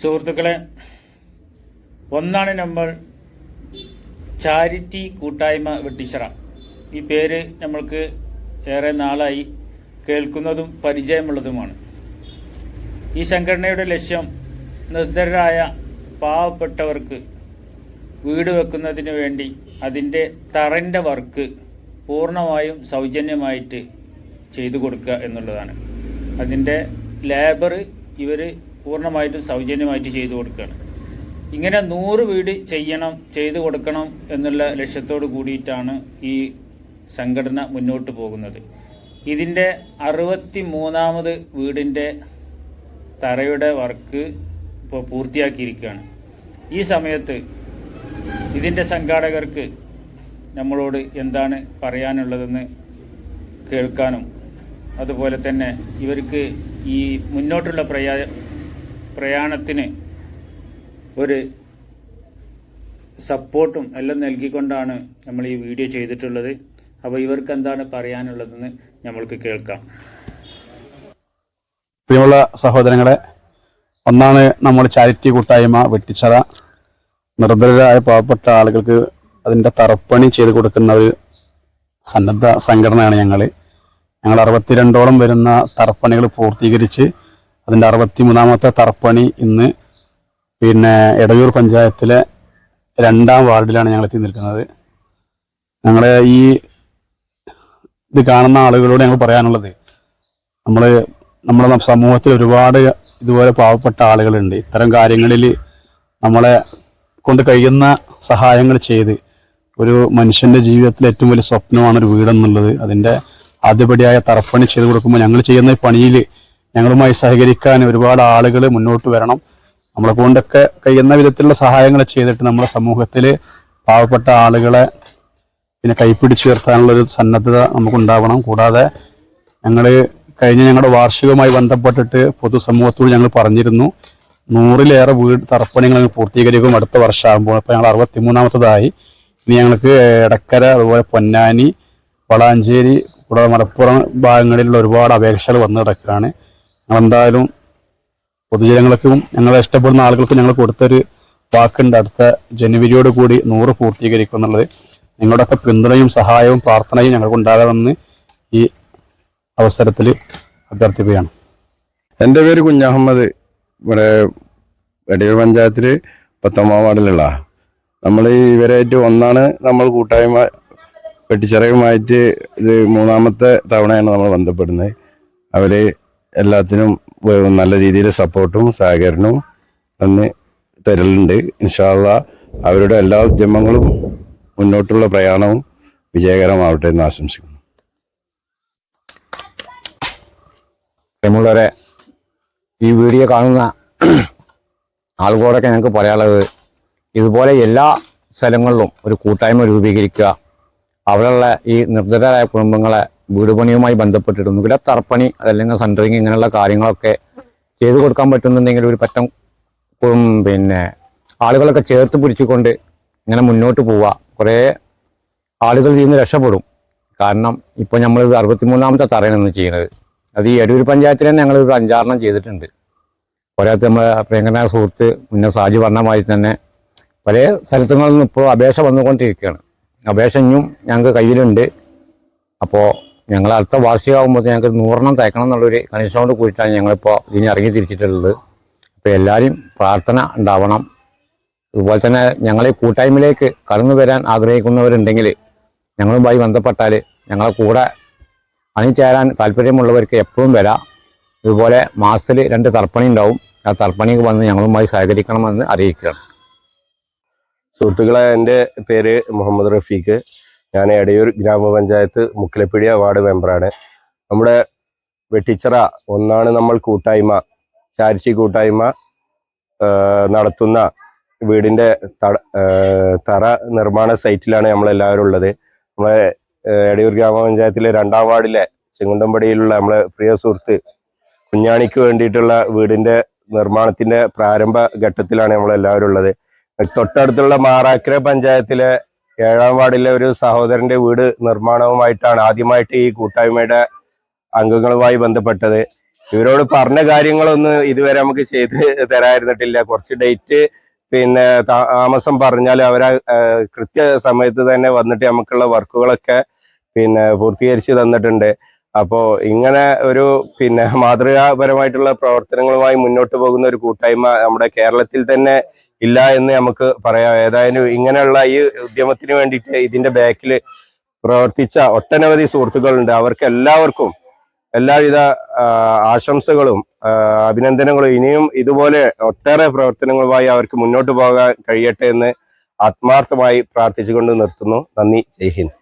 സുഹൃത്തുക്കളെ ഒന്നാണ് നമ്മൾ ചാരിറ്റി കൂട്ടായ്മ വെട്ടിച്ചിറ. ഈ പേര് നമ്മൾക്ക് ഏറെ നാളായി കേൾക്കുന്നതും പരിചയമുള്ളതുമാണ്. ഈ സംഘടനയുടെ ലക്ഷ്യം നിർദ്ധരായ പാവപ്പെട്ടവർക്ക് വീട് വെക്കുന്നതിന് വേണ്ടി അതിന്റെ തറന്റെ വർക്ക് പൂർണമായും സൗജന്യമായിട്ട് ചെയ്തു കൊടുക്കുക എന്നുള്ളതാണ്. അതിന്റെ ലേബർ ഇവർ പൂർണമായിട്ടും സൗജന്യമായിട്ട് ചെയ്തു കൊടുക്കുകയാണ്. ഇങ്ങനെ നൂറ് വീട് ചെയ്യണം ചെയ്തു കൊടുക്കണം എന്നുള്ള ലക്ഷ്യത്തോട് കൂടിയിട്ടാണ് ഈ സംഘടന മുന്നോട്ട് പോകുന്നത്. ഇതിന്റെ അറുപത്തി മൂന്നാമത് വീടിന്റെ തറയുടെ വർക്ക് ഇപ്പോൾ പൂർത്തിയാക്കിയിരിക്കുകയാണ്. ഈ സമയത്ത് ഇതിന്റെ സംഘാടകർക്ക് നമ്മളോട് എന്താണ് പറയാനുള്ളതെന്ന് കേൾക്കാനും അതുപോലെ തന്നെ ഇവർക്ക് ഈ മുന്നോട്ടുള്ള പ്രയാ പ്രയാണത്തിന് ഒരു സപ്പോർട്ടും എല്ലാം നൽകിക്കൊണ്ടാണ് നമ്മൾ ഈ വീഡിയോ ചെയ്തിട്ടുള്ളത്. അപ്പോൾ ഇവർക്ക് എന്താണ് പറയാനുള്ളതെന്ന് നമ്മൾക്ക് കേൾക്കാം. പ്രിയമുള്ള സഹോദരങ്ങളെ ഒന്നാണ് നമ്മൾ ചാരിറ്റി കൂട്ടായ്മ വെട്ടിച്ചറ. നിർദ്ധരായ പാവപ്പെട്ട ആളുകൾക്ക് അതിന്റെ തറപ്പണി ചെയ്ത് കൊടുക്കുന്ന ഒരു സന്നദ്ധ സംഘടനയാണ് ഞങ്ങൾ ഞങ്ങൾ അറുപത്തിരണ്ടോളം വരുന്ന തറപ്പണികൾ പൂർത്തീകരിച്ച് അതിന്റെ അറുപത്തി മൂന്നാമത്തെ തറപ്പണി ഇന്ന് പിന്നെ എടയൂർ പഞ്ചായത്തിലെ രണ്ടാം വാർഡിലാണ് ഞങ്ങൾ എത്തി നിൽക്കുന്നത്. ഞങ്ങളെ ഈ ഇത് കാണുന്ന ആളുകളോട് ഞങ്ങൾ പറയാനുള്ളത് നമ്മൾ നമ്മുടെ സമൂഹത്തിൽ ഒരുപാട് ഇതുപോലെ പാവപ്പെട്ട ആളുകളുണ്ട്. ഇത്തരം കാര്യങ്ങളിൽ നമ്മളെ കൊണ്ട് കഴിയുന്ന സഹായങ്ങൾ ചെയ്ത് ഒരു മനുഷ്യന്റെ ജീവിതത്തിലെ ഏറ്റവും വലിയ സ്വപ്നമാണ് ഒരു വീടെന്നുള്ളത്. അതിന്റെ ആദ്യപടിയായ തറപ്പണി ചെയ്ത് കൊടുക്കുമ്പോൾ ഞങ്ങൾ ചെയ്യുന്ന പണിയിൽ ഞങ്ങളുമായി സഹകരിക്കാൻ ഒരുപാട് ആളുകൾ മുന്നോട്ട് വരണം. നമ്മളെ കൊണ്ടൊക്കെ കഴിയുന്ന വിധത്തിലുള്ള സഹായങ്ങൾ ചെയ്തിട്ട് നമ്മുടെ സമൂഹത്തിൽ പാവപ്പെട്ട ആളുകളെ പിന്നെ കൈപ്പിടിച്ചു ഉയർത്താനുള്ള ഒരു സന്നദ്ധത നമുക്കുണ്ടാവണം. കൂടാതെ ഞങ്ങൾ കഴിഞ്ഞ ഞങ്ങളുടെ വാർഷികവുമായി ബന്ധപ്പെട്ടിട്ട് പൊതുസമൂഹത്തോട് ഞങ്ങൾ പറഞ്ഞിരുന്നു നൂറിലേറെ വീട് തറപ്പണികൾ ഞങ്ങൾ പൂർത്തീകരിക്കും അടുത്ത വർഷമാകുമ്പോൾ. ഇപ്പോൾ ഞങ്ങൾ അറുപത്തിമൂന്നാമത്തതായി. ഇനി ഞങ്ങൾക്ക് എടക്കര അതുപോലെ പൊന്നാനി വളാഞ്ചേരി കൂടാതെ മലപ്പുറം ഭാഗങ്ങളിലുള്ള ഒരുപാട് അപേക്ഷകൾ വന്നു കിടക്കുകയാണ്. ഞങ്ങളെന്തായാലും പൊതുജനങ്ങൾക്കും ഞങ്ങളെ ഇഷ്ടപ്പെടുന്ന ആളുകൾക്കും ഞങ്ങൾ കൊടുത്തൊരു വാക്കുണ്ട് അടുത്ത ജനുവരിയോട് കൂടി നൂറ് പൂർത്തീകരിക്കും എന്നുള്ളത്. നിങ്ങളുടെയൊക്കെ പിന്തുണയും സഹായവും പ്രാർത്ഥനയും ഞങ്ങൾക്ക് ഉണ്ടാകണമെന്ന് ഈ അവസരത്തിൽ അഭ്യർത്ഥിക്കുകയാണ്. എന്റെ പേര് കുഞ്ഞഹമ്മദ്. ഇവിടെ വെടിയൂർ പഞ്ചായത്തിൽ പത്തൊമ്പതാം വാർഡിലുള്ള നമ്മൾ ഇവരായിട്ട് ഒന്നാണ് നമ്മൾ കൂട്ടായ്മ വെട്ടിച്ചിറയുമായിട്ട് ഇത് മൂന്നാമത്തെ തവണയാണ് നമ്മൾ ബന്ധപ്പെടുന്നത്. അവർ എല്ലാത്തിനും നല്ല രീതിയിൽ സപ്പോർട്ടും സഹകരണവും തന്ന് തരലുണ്ട്. ഇൻഷാല്ല അവരുടെ എല്ലാ ഉദ്യമങ്ങളും മുന്നോട്ടുള്ള പ്രയാണവും വിജയകരമാവട്ടെ എന്ന് ആശംസിക്കുന്നു. പ്രിയമുള്ളവരെ ഈ വീഡിയോ കാണുന്ന ആളുകളോടൊക്കെ ഞങ്ങൾക്ക് പറയാനുള്ളത് ഇതുപോലെ എല്ലാ സ്ഥലങ്ങളിലും ഒരു കൂട്ടായ്മ രൂപീകരിക്കുക. അവിടെയുള്ള ഈ നിർദ്ധരായ കുടുംബങ്ങളെ വീട് പണിയുമായി ബന്ധപ്പെട്ടിട്ട് ഒന്നുകിൽ തറപ്പണി അതല്ലെങ്കിൽ സെന്ററിങ് ഇങ്ങനെയുള്ള കാര്യങ്ങളൊക്കെ ചെയ്തു കൊടുക്കാൻ പറ്റുന്നുണ്ടെങ്കിൽ ഒരു പറ്റം പിന്നെ ആളുകളൊക്കെ ചേർത്ത് പിടിച്ചുകൊണ്ട് ഇങ്ങനെ മുന്നോട്ട് പോവുക. കുറേ ആളുകൾ ഇതിൽ നിന്ന് രക്ഷപ്പെടും. കാരണം ഇപ്പോൾ നമ്മളിത് അറുപത്തിമൂന്നാമത്തെ തറയാണ് ചെയ്യുന്നത്. അത് ഈ അടൂർ പഞ്ചായത്തിൽ തന്നെ ഞങ്ങൾ ഒരു അഞ്ചാറെണ്ണം ചെയ്തിട്ടുണ്ട്. പോരാത്ത നമ്മളെ പ്രിയങ്കരനായ സുഹൃത്ത് മുന്നേ സാജി വർണമായി തന്നെ പല സ്ഥലത്തുങ്ങളിൽ നിന്ന് ഇപ്പോൾ അപേക്ഷ വന്നുകൊണ്ടിരിക്കുകയാണ്. അപേക്ഷ ഇനിയും ഞങ്ങൾക്ക് കയ്യിലുണ്ട്. അപ്പോൾ ഞങ്ങൾ അടുത്ത വാർഷികമാകുമ്പോൾ ഞങ്ങൾക്ക് നൂറെണ്ണം തയ്ക്കണം എന്നുള്ളൊരു കണീഷനോട് കൂടിയിട്ടാണ് ഞങ്ങളിപ്പോൾ ഇതിന് ഇറങ്ങി തിരിച്ചിട്ടുള്ളത്. അപ്പോൾ എല്ലാവരും പ്രാർത്ഥന ഉണ്ടാവണം. അതുപോലെ തന്നെ ഞങ്ങളെ കൂട്ടായ്മയിലേക്ക് കടന്നു വരാൻ ആഗ്രഹിക്കുന്നവരുണ്ടെങ്കിൽ ഞങ്ങളുമായി ബന്ധപ്പെട്ടാൽ ഞങ്ങളെ കൂടെ അണിചേരാൻ താല്പര്യമുള്ളവർക്ക് എപ്പോഴും വരാം. ഇതുപോലെ മാസത്തിൽ രണ്ട് തർപ്പണി ഉണ്ടാവും. ആ തർപ്പണിക്ക് വന്ന് ഞങ്ങളുമായി സഹകരിക്കണമെന്ന് അറിയിക്കുകയാണ്. സുഹൃത്തുക്കളെ എന്റെ പേര് മുഹമ്മദ് റഫീഖ്. ഞാൻ എടയൂർ ഗ്രാമപഞ്ചായത്ത് മുക്കിലപ്പിടിയ വാർഡ് മെമ്പറാണ്. നമ്മുടെ വെട്ടിച്ചിറ ഒന്നാണ് നമ്മൾ കൂട്ടായ്മ ചാരിറ്റി കൂട്ടായ്മ നടത്തുന്ന വീടിന്റെ തറ നിർമ്മാണ സൈറ്റിലാണ് നമ്മളെല്ലാവരും ഉള്ളത്. നമ്മളെ എടയൂർ ഗ്രാമപഞ്ചായത്തിലെ രണ്ടാം വാർഡിലെ ചെങ്കുണ്ടമ്പടിയിലുള്ള നമ്മളെ പ്രിയ സുഹൃത്ത് കുഞ്ഞാണിക്ക് വേണ്ടിയിട്ടുള്ള വീടിന്റെ നിർമ്മാണത്തിന്റെ പ്രാരംഭ ഘട്ടത്തിലാണ് നമ്മളെല്ലാവരും ഉള്ളത്. തൊട്ടടുത്തുള്ള മാറാക്കര പഞ്ചായത്തിലെ ഏഴാം വാർഡിലെ ഒരു സഹോദരന്റെ വീട് നിർമ്മാണവുമായിട്ടാണ് ആദ്യമായിട്ട് ഈ കൂട്ടായ്മയുടെ അംഗങ്ങളുമായി ബന്ധപ്പെട്ടത്. ഇവരോട് പറഞ്ഞ കാര്യങ്ങളൊന്നും ഇതുവരെ നമുക്ക് ചെയ്ത് തരായിരുന്നിട്ടില്ല കുറച്ച് ഡേറ്റ് പിന്നെ താമസം പറഞ്ഞാൽ അവരെ കൃത്യ സമയത്ത് തന്നെ വന്നിട്ട് നമുക്കുള്ള വർക്കുകളൊക്കെ പിന്നെ പൂർത്തീകരിച്ച് തന്നിട്ടുണ്ട്. അപ്പോൾ ഇങ്ങനെ ഒരു പിന്നെ മാതൃകാപരമായിട്ടുള്ള പ്രവർത്തനങ്ങളുമായി മുന്നോട്ട് പോകുന്ന ഒരു കൂട്ടായ്മ നമ്മുടെ കേരളത്തിൽ തന്നെ ഇല്ല എന്ന് നമുക്ക് പറയാം. ഏതായാലും ഇങ്ങനെയുള്ള ഈ ഉദ്യമത്തിന് വേണ്ടിയിട്ട് ഇതിന്റെ ബാക്കിൽ പ്രവർത്തിച്ച ഒട്ടനവധി സുഹൃത്തുക്കളുണ്ട്. അവർക്ക് എല്ലാവർക്കും എല്ലാവിധ ആശംസകളും അഭിനന്ദനങ്ങളും. ഇനിയും ഇതുപോലെ ഒട്ടേറെ പ്രവർത്തനങ്ങളുമായി അവർക്ക് മുന്നോട്ട് പോകാൻ കഴിയട്ടെ എന്ന് ആത്മാർത്ഥമായി പ്രാർത്ഥിച്ചുകൊണ്ട് നിർത്തുന്നു. നന്ദി. ജയ് ഹിന്ദ്.